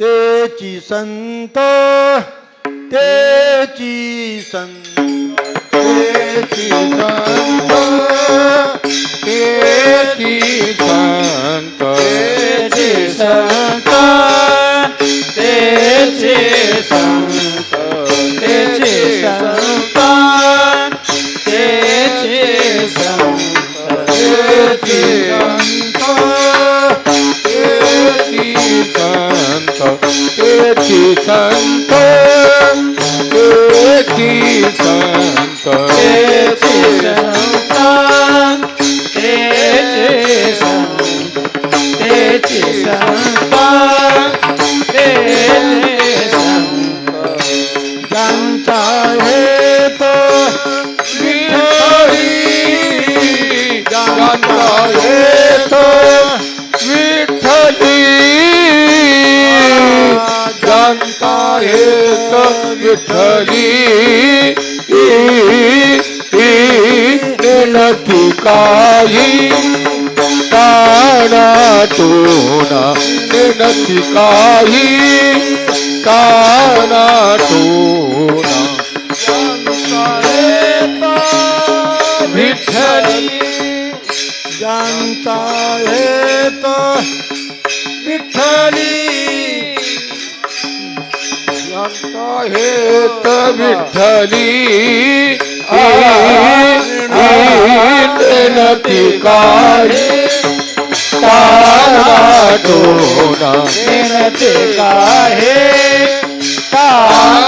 तेची संत तेची संत तेची संत. সন্ত এটি সন্ত এটি সন্ত এটি সন্ত এটি সন্ত এটি সন্ত জানতা হে তো বিঠোরি জানতা হে তো বিঠোরি हेत विठ्ठली नती काही ताणा तोना नती काही ताणा तोना विठ्ठली ज्यांचा हेत हेत विठली नती काली तारा काहे तारा